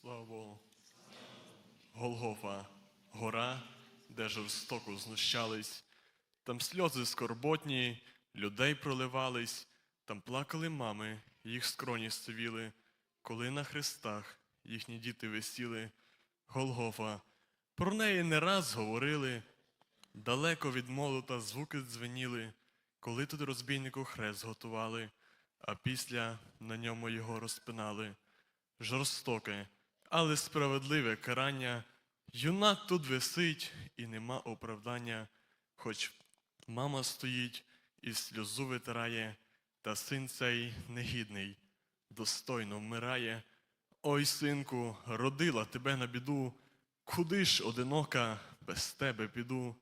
Слава. Голгофа, гора, де жорстоко знущались, там сльози скорботні, людей проливались, там плакали мами, їх скроні сивіли, коли на хрестах їхні діти висіли. Голгофа, про неї не раз говорили, далеко від молота звуки дзвеніли, коли тут розбійнику хрест готували, а після на ньому його розпинали жорстоке, але справедливе карання. Юнак тут висить і нема оправдання, хоч мама стоїть і сльозу витирає, та син цей негідний, достойно вмирає. Ой, синку, родила тебе на біду, куди ж одинока без тебе піду?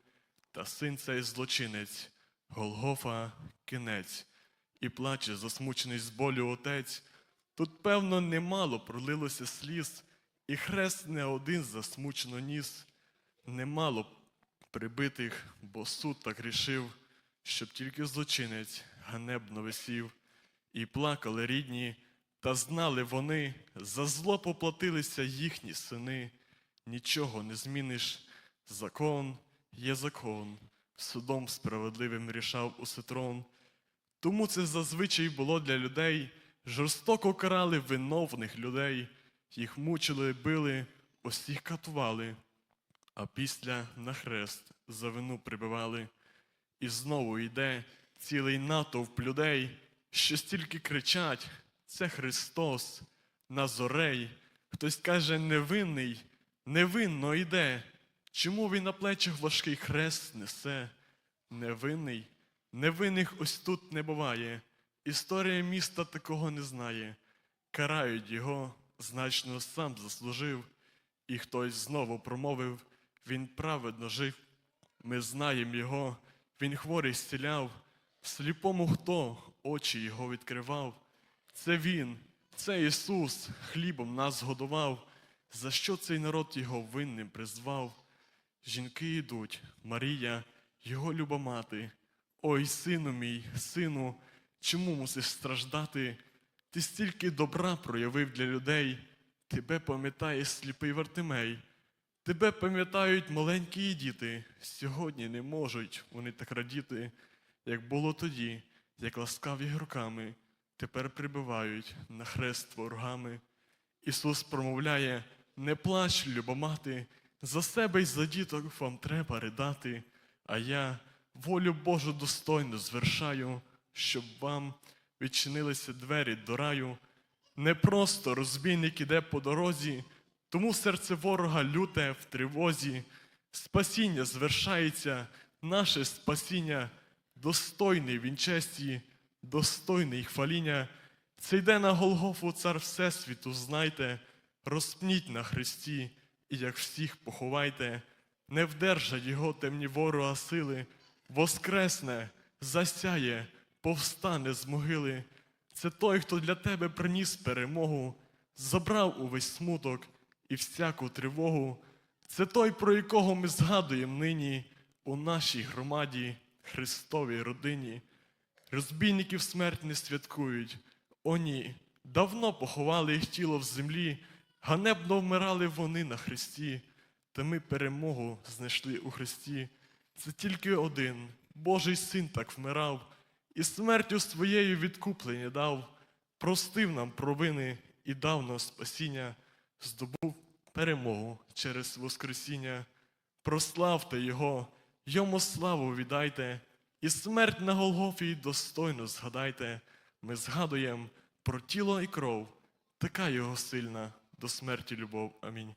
Та син цей злочинець, Голгофа кінець, і плаче засмучений з болю отець. Тут, певно, немало пролилося сліз, і хрест не один засмучено ніс. Немало прибитих, бо суд так рішив, щоб тільки злочинець ганебно висів. І плакали рідні, та знали вони, за зло поплатилися їхні сини. Нічого не зміниш. Закон є закон, судом справедливим рішав усе трон. Тому це зазвичай було для людей. Жорстоко карали виновних людей, їх мучили, били, усіх катували, а після на хрест за вину прибивали. І знову йде цілий натовп людей, що стільки кричать: це Христос, Назорей. Хтось каже, невинний, невинно йде. Чому він на плечах важкий хрест несе? Невинний, невинних ось тут не буває. Історія міста такого не знає. Карають його, значно сам заслужив, і хтось знову промовив, він праведно жив. Ми знаємо його, він хворий зціляв, сліпому хто очі його відкривав. Це він, це Ісус, хлібом нас годував. За що цей народ його винним призвав? Жінки йдуть, Марія, його люба мати. Ой, сину мій, сину, чому мусиш страждати? Ти стільки добра проявив для людей, тебе пам'ятає сліпий Вартимей, тебе пам'ятають маленькі діти, сьогодні не можуть вони так радіти, як було тоді, як ласкаві руками, тепер прибивають на хрест ворогами. Ісус промовляє: не плач, любомати, за себе й за діток вам треба ридати, а я волю Божу достойно звершаю, щоб вам відчинилися двері до раю. Не просто розбійник іде по дорозі, тому серце ворога люте в тривозі. Спасіння звершається, наше спасіння, достойний він честі, достойний хваління. Це йде на Голгофу цар Всесвіту, знайте, розпніть на хресті, і як всіх поховайте, не вдержать його темні ворога сили, воскресне, засяє, повстане з могили. Це той, хто для тебе приніс перемогу, забрав увесь смуток і всяку тривогу. Це той, про якого ми згадуємо нині у нашій громаді, Христовій родині. Розбійників смерть не святкують. О ні, давно поховали їх тіло в землі, ганебно вмирали вони на Христі, та ми перемогу знайшли у Христі. Це тільки один, Божий син так вмирав, і смертю своєю відкуплення дав, простив нам провини і дав нам спасіння, здобув перемогу через Воскресіння. Прославте Його, йому славу віддайте, і смерть на Голгофі достойно згадайте. Ми згадуємо про тіло і кров, така його сильна до смерті любов. Амінь.